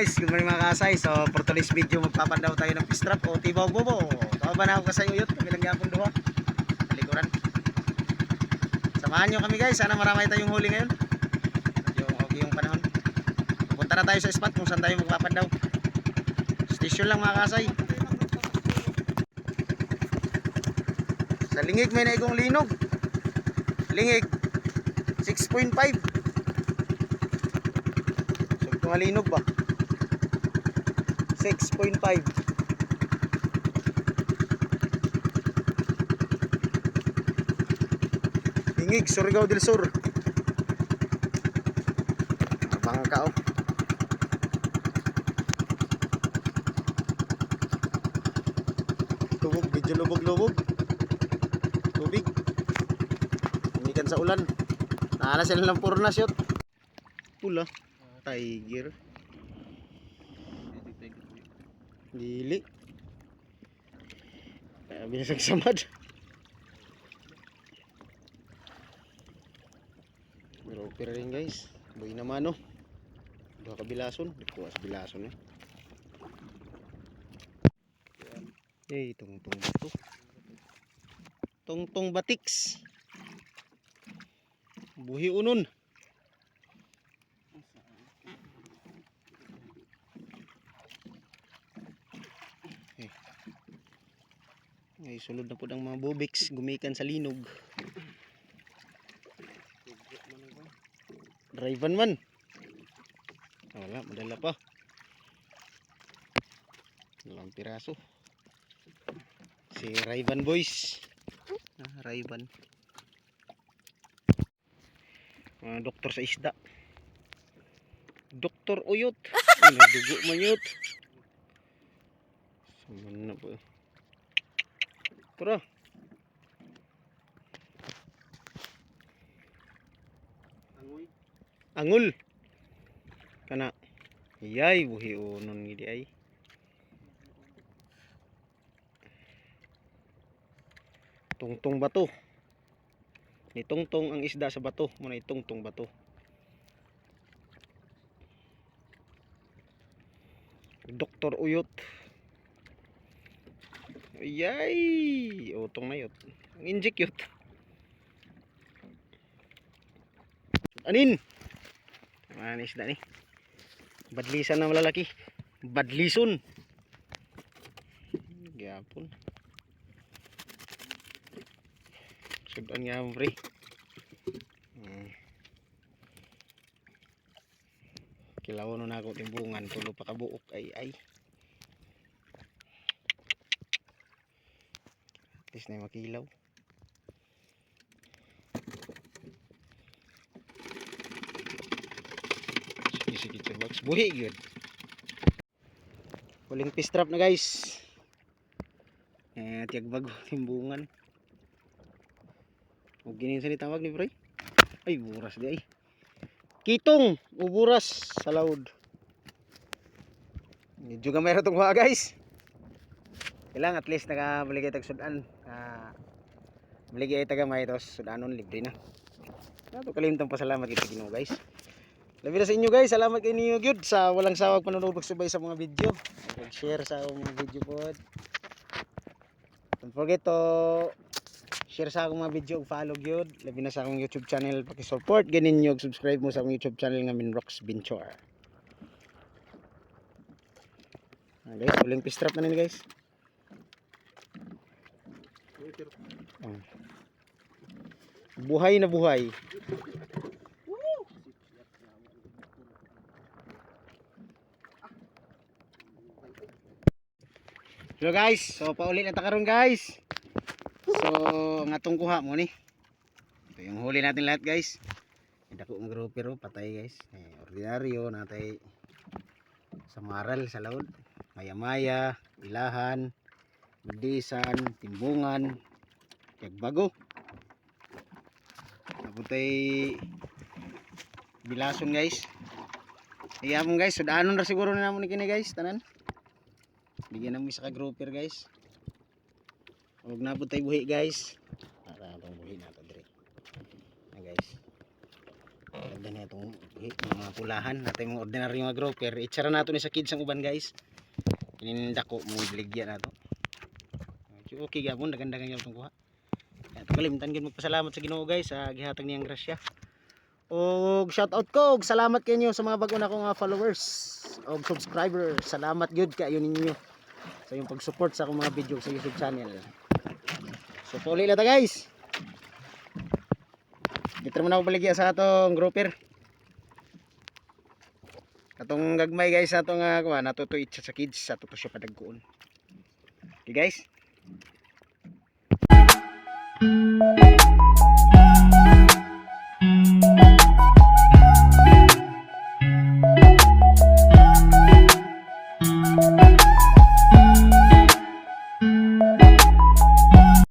guys, good morning mga kasay. So for today's video magpapandaw tayo ng fish trap o tibaw bobo. Kawa na ako kasayo yun, kami lang yapon duha. Likuran. Samahan nyo kami guys, sana marami tayong huli ngayon. Yung okay yung panahon. Punta na tayo sa spot kung saan tayo magpapandaw. Station lang mga kasay. Sa lingig may naigong linog. Lingig 6.5. So ito nga linog ba? 6.5. Lingig, Surigao del Sur. Abang ka oh. Tubog, medyo lubog-lubog. Tubig. Umikan sa ulan. Naala sila ng purna shot. Pula. Tiger. Dili. Kaya binasag samad. Pero pero rin guys. Buhay naman no. Dua ka bilason. Kuwas bilason eh. Eh, tungtong bato. Tungtong batiks. Buhi unon. Ay, sulod na po ng mga bobiks gumikan sa linog. Drive man. Ah, Wala, madala pa. Dalawang piraso. Si Rayvan Boys. Ah, Rayvan. Mga doktor sa isda. Doktor Uyot. Ay, Nadugo man yut. Saman na po. Tara. Angul. Kana. Yay, buhi unon gidi ay. Tungtong bato. Ni tungtong ang isda sa bato, muna itungtong bato. Doktor Uyot. Yay! Utong na yut. Ang injik yut. Anin? Ano isda ni? Badlisan na malalaki. Badlison. Gyapon. Sudan nga mo pre. Hmm. Kilaw na ako timbungan tulo pa kabuok ay ay. At least na makilaw. Sige sige sa box. Buhi gyud. Huling fish trap na guys. Eh tiag bago timbungan. O ginin sa tawag ni pre. Ay buras di ay. Kitong uburas sa laod. Medyo gamay ra tong kuha guys. Kailang at least nakabaligay tag sudan. Ah Baligay taga may tos sudanon libre na. Nato kalimtang pasalamat kita Ginoo guys. Labi na sa inyo guys, salamat kay ninyo gyud sa walang sawag panonood pagsubay sa mga video. Pag-share sa akong mga video pod. Don't forget to share sa akong mga video ug follow gyud. Labi na sa akong YouTube channel paki-support ganin nyo subscribe mo sa akong YouTube channel nga Minrox Binchor. Ah, guys, uling pistrap na nini guys. Oh. Buhay na buhay. Hello guys, so paulit na ta karon guys. So ang atong kuha mo ni. Ito yung huli natin lahat guys. Dako ng grouper oh, patay guys. Eh, ordinaryo natay sa maral sa laod. Maya-maya, ilahan, budisan, timbungan, bago. Naputay bilason guys. Iyamon guys, sudanon ra siguro na namo ni kini guys, tanan. Bigyan namin isa ka grouper guys. Huwag na po tayo buhi guys. Para itong buhi na ito dire. Na guys. natin na itong hi- mga pulahan natin mga ordinary mga grouper itsara nato ni sa kids ang uban guys kininda ko mga biligyan nato okay gabon naganda kanya itong ito kalimtan gid magpasalamat sa Ginoo guys sa gihatag niyang grasya. Og shout out ko og salamat kanyo sa mga bago na akong mga followers og subscriber salamat gyud kayo ninyo sa yung pag-support sa akong mga video sa YouTube channel. So puli na ta guys. Dito mo na ako baligya sa atong grouper. Katong gagmay guys atong uh, natutuit sa kids sa tuto siya padagkuon. Okay guys Música